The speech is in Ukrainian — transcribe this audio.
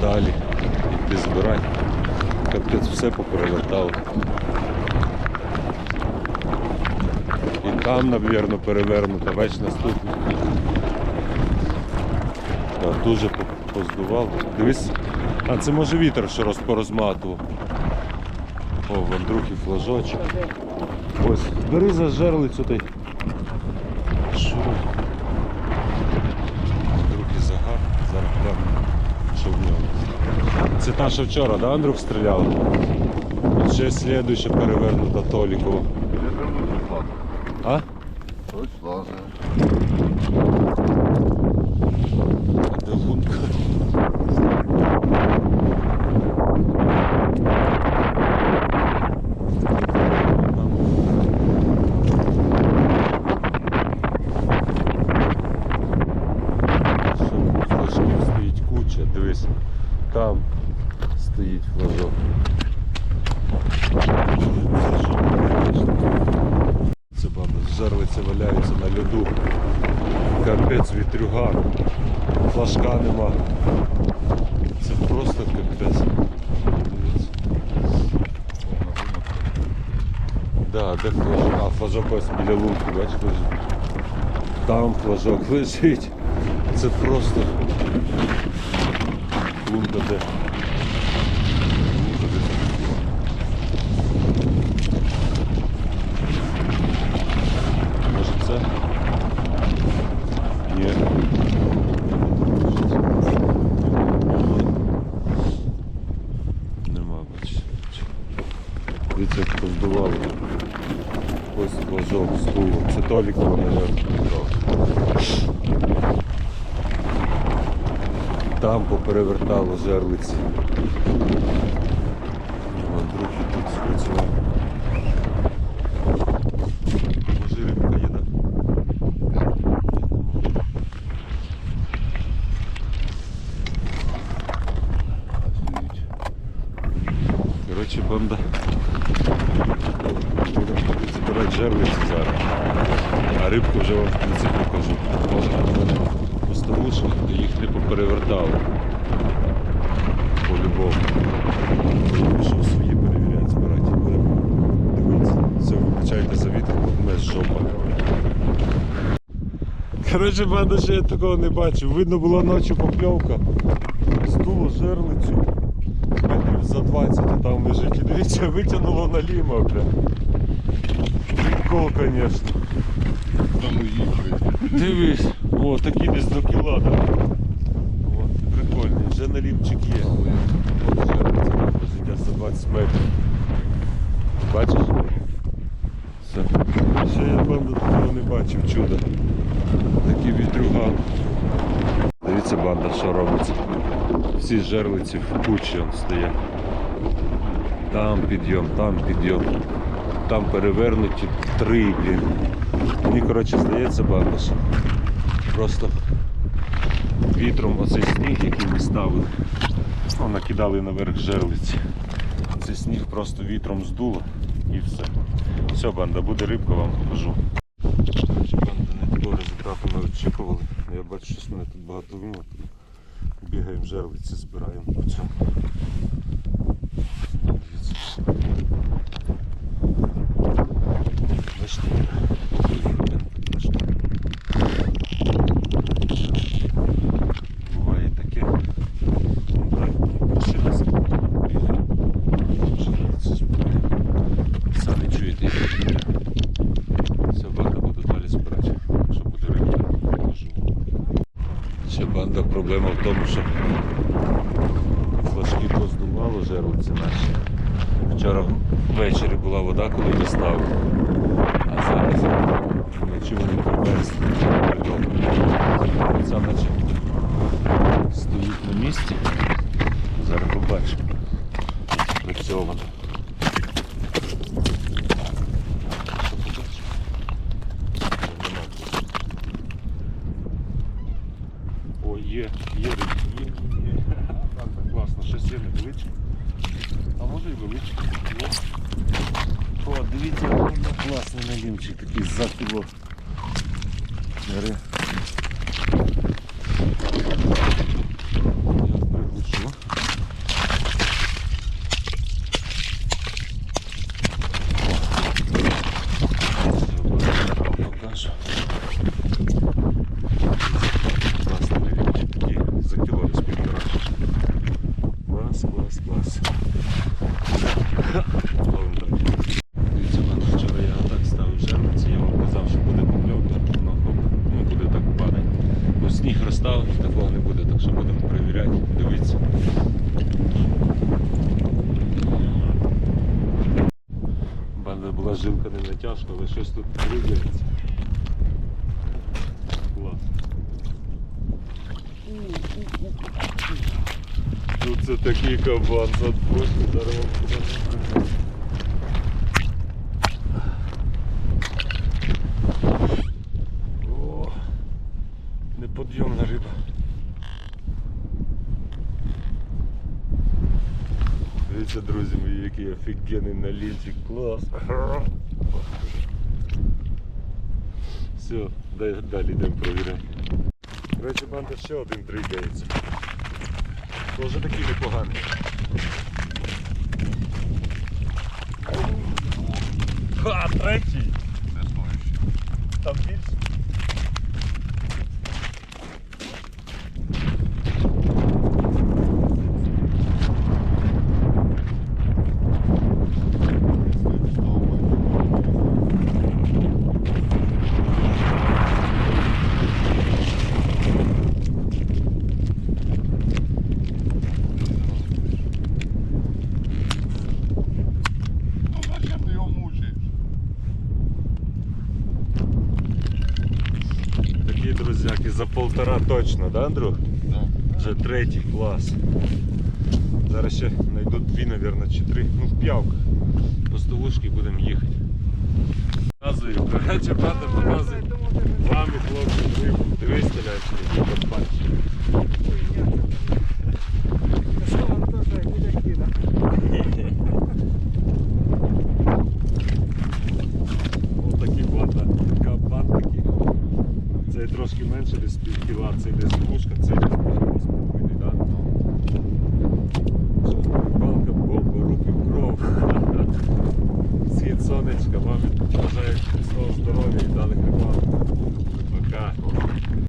Далі. Йти збирай. Капець все поперевертало. І там, навірно, перевернуто, бач наступний. Так, дуже по- поздував. Дивись. А це може вітер, що роз- порозматував. О, в Андрухи флажочок. Ось, бери за жерлицю той. Що? Це та, що вчора, да, Андрюх стріляв? От ще слідуюча перевернута Толікова. А? Ось лазе. А де лунка? Що, Флажків стоїть куча, дивись, Там стоїть флажок. Це баба, жерлиці валяються на льоду. Капець вітрюга. Флажка нема. Це просто капець. Да, де флажок? А, флажок ось біля лунки, бачиш, лежить. Там флажок лежить. Це просто лунка де. Може це? Ні. Нема, бачиш. Дивіться, як поздувало. Ось флажок стулу. Це Толікова, мабуть. Там поперевертало жерлиці. Ну, а другий тут спрацював. Може рибка? Коротше, банда. Жерлиці зараз. А рибку вже вам в кінці покажу. Може в мене їх не поперевертало. По-любому. Пішов свої перевіряти, збирати. Будемо дивитися. Все, вибачайте за вітер, бо мене жопа. Коротше, банда ще я такого не бачив. Видно була ночі покльовка. Здуло жерлицю. Метрів за 20 а там лежить. І дивіться, витягнуло на ліма, бля. Прикол, звісно. Там їхали. Дивись, о, такий десь до кіла. О, прикольний, вже на лімчик є. От лежить аж за 20 метрів. Бачиш? Все. Ще я банду такого не бачив, чудо. Такий вітрюган. Дивіться, банда, що робиться. Всі жерлиці в кучі он стоять. Там підйом, там підйом. Там перевернуті три, блін. Мені, коротше, здається, банда, що просто вітром оцей сніг, який ми ставили, ну, накидали наверх жерлиці. Цей сніг просто вітром здуло і все. Все, банда, буде рибка, вам покажу. Банда, не такого результату ми очікували. Я бачу, що мене тут багато вимок. Бігаємо жерлиці, збираємо по цьому. Дивіться. Бачите? Буває таке. Так, лишилося. Жерлиці збираємо. Самі чуєте, як буде. Все, банда буду далі збирати. Якщо буде рибка, покажу. Ще банда проблема в тому, що флажки поздувало жерлиці наші. Вчора ввечері була вода, коли ставили. А зараз вночі вони примерзли. Ця наче стоїть на місці. Зараз побачимо. Працьовано. Що побачимо? Нема. О, є, є, речі, є, класно, щось є. А може і величке. О, дивіться, класний налімчик, такий за. сніг розстав, такого не буде, так що будемо перевіряти, дивитися. Бана була жилка не натяжка, але щось тут рубляється. Клас. Тут це такий кабан, задбочний, здорово. Неподйомна риба. Дивіться, друзі мої, який офігенний налівчик, клас. Все, дай- далі йдемо провіряти. Речі, банда ще один трикається. Тоже такий непоганий. Ха, третій! Там більше. Ну зачем ти його мучаєш? Такі друзяки за полтора точно, да, Андрюх? Да. Вже третій клас. Зараз ще знайду дві, мабуть, чи три. Ну, в п'явках. По столушки будемо їхати. Показую, коротше, брата показую. Вам і хлопці. Дивись, стріляєш, десь це десь кружка, це десь пів спокійний, так? Балка, бомба, руки в кров. Світ, сонечка, вам бажаю свого здоров'я і дали рибалку. Пока.